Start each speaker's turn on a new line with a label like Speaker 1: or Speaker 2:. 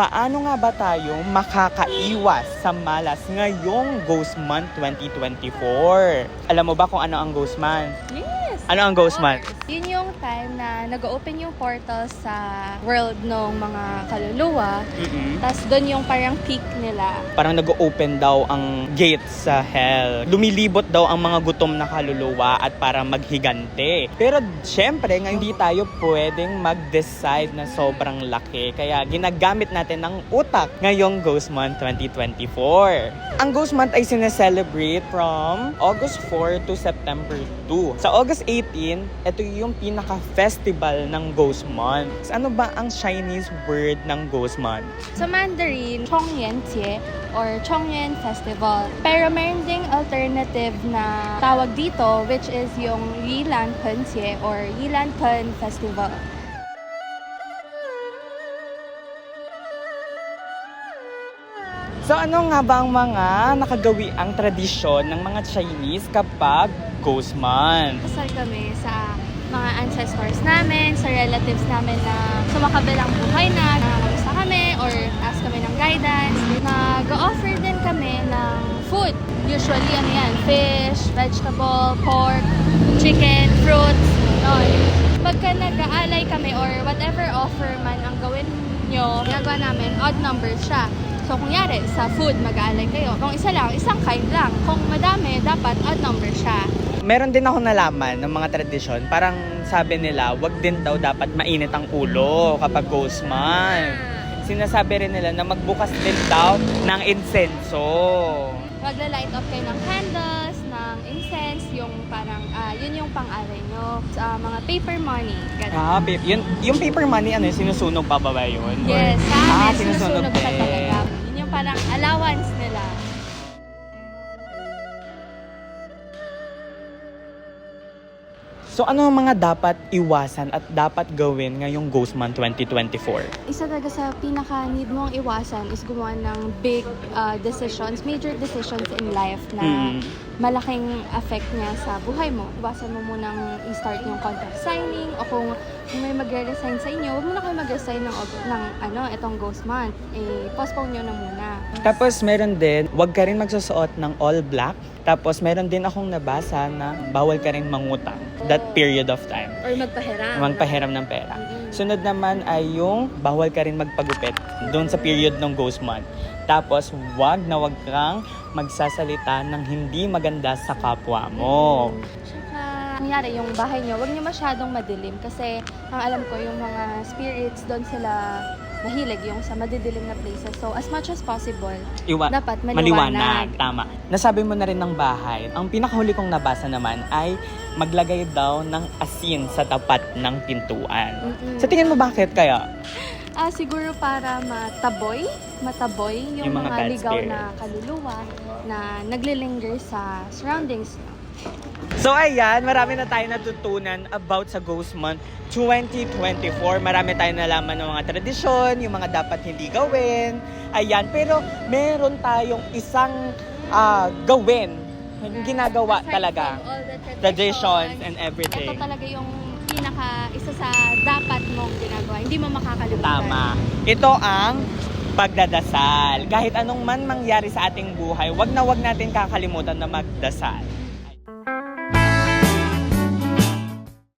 Speaker 1: paano nga ba tayo makakaiwas sa malas ngayong Ghost Month 2024? Alam mo ba kung ano ang Ghost Month?
Speaker 2: Yes!
Speaker 1: Ano ang Ghost Month?
Speaker 2: Yun yung time na nag-open yung portal sa world ng mga kaluluwa.
Speaker 1: Mm-mm.
Speaker 2: Tapos doon yung parang peak nila.
Speaker 1: Parang nag-open daw ang gate sa hell. Lumilibot daw ang mga gutom na kaluluwa at para maghigante. Pero syempre, nga hindi tayo pwedeng mag-decide na sobrang laki. Kaya ginagamit natin ng utak ngayong Ghost Month 2024. Ang Ghost Month ay sineselebrate from August 4 to September 2. Sa August 18, ito yung pinaka-festival ng Ghost Month. Ano ba ang Chinese word ng Ghost Month?
Speaker 2: Sa Mandarin, Chongyuanjie or Chongyuan Festival. Pero meron ding alternative na tawag dito which is yung Yilan Penjie or Yilan Pen Festival.
Speaker 1: So ano nga ba ang mga nakagawi ang tradisyon ng mga Chinese kapag Ghost Month?
Speaker 2: Kasal kami sa mga ancestors namin, sa relatives namin na sumakabilang buhay na, na kami or ask kami ng guidance. Nag-offer din kami ng food. Usually, ano yan, fish, vegetable, pork, chicken, fruits, yun. Pagka nag-aalay kami or whatever offer man ang gawin nyo, ginagawa namin, odd numbers siya. So, kunyari, sa food, mag-aalay kayo. Kung isa lang, isang kind lang. Kung madami, dapat odd number siya.
Speaker 1: Meron din ako nalaman ng mga tradisyon, parang sabi nila, wag din daw dapat mainit ang ulo kapag Ghost Month. Sinasabi rin nila na magbukas din daw ng insenso.
Speaker 2: Magla-light up kayo ng candles, ng incense, yung parang, ah, yun yung pang-alay nyo. Sa mga paper money. Ganun.
Speaker 1: Ah, babe, yun, yung paper money, ano, yun, sinusunog pa ba ba yun? Or-
Speaker 2: Yes, sa
Speaker 1: Ah,
Speaker 2: amin,
Speaker 1: sinusunog
Speaker 2: sinusunog siya
Speaker 1: din.
Speaker 2: talaga. Yun yung parang allowance
Speaker 1: So ano ang mga dapat iwasan at dapat gawin ngayong Ghost Month 2024?
Speaker 2: Isa talaga sa pinaka-need mong iwasan is gumawa ng big ah, decisions, major decisions in life na
Speaker 1: Mm.
Speaker 2: malaking effect niya sa buhay mo. Iwasan mo munang i-start yung contract signing o kung, kung may magre-resign sa inyo, huwag muna kayo mag-resign ng, ng ano, itong ghost month. Eh, postpone nyo na muna.
Speaker 1: Tapos meron din, wag ka rin magsusuot ng all black. Tapos meron din akong nabasa na bawal ka rin mangutang that period of time.
Speaker 2: Or magpahiram.
Speaker 1: Magpahiram ng pera.
Speaker 2: Mm-mm.
Speaker 1: Sunod naman ay yung bawal ka rin magpagupit doon sa period ng ghost month. Tapos wag na wag kang magsasalita ng hindi maganda sa kapwa mo.
Speaker 2: Tsaka, nangyari yung bahay nyo, huwag nyo masyadong madilim kasi ang alam ko yung mga spirits doon sila mahilig yung sa madidilim na places. So, as much as possible,
Speaker 1: Iwa-
Speaker 2: dapat
Speaker 1: maliwanag.
Speaker 2: maliwanag.
Speaker 1: Tama. Nasabi mo na rin ng bahay. Ang pinakahuli kong nabasa naman ay maglagay daw ng asin sa tapat ng pintuan.
Speaker 2: Mm-mm.
Speaker 1: Sa tingin mo bakit kaya?
Speaker 2: Ah, siguro para mataboy, mataboy yung,
Speaker 1: Yung mga
Speaker 2: mga,
Speaker 1: bad
Speaker 2: ligaw na kaluluwa na naglilinger sa surroundings.
Speaker 1: So ayan, marami na tayo natutunan about sa Ghost Month 2024. Marami tayong nalaman ng mga tradisyon, yung mga dapat hindi gawin. Ayan, pero meron tayong isang ah, gawin, ginagawa
Speaker 2: Aside
Speaker 1: talaga.
Speaker 2: the
Speaker 1: Traditions and everything.
Speaker 2: Ito talaga yung pinaka, isa sa dapat mong ginagawa. Hindi mo makakalimutan.
Speaker 1: Tama. Ito ang pagdadasal. Kahit anong man mangyari sa ating buhay, wag na wag natin kakalimutan na magdasal.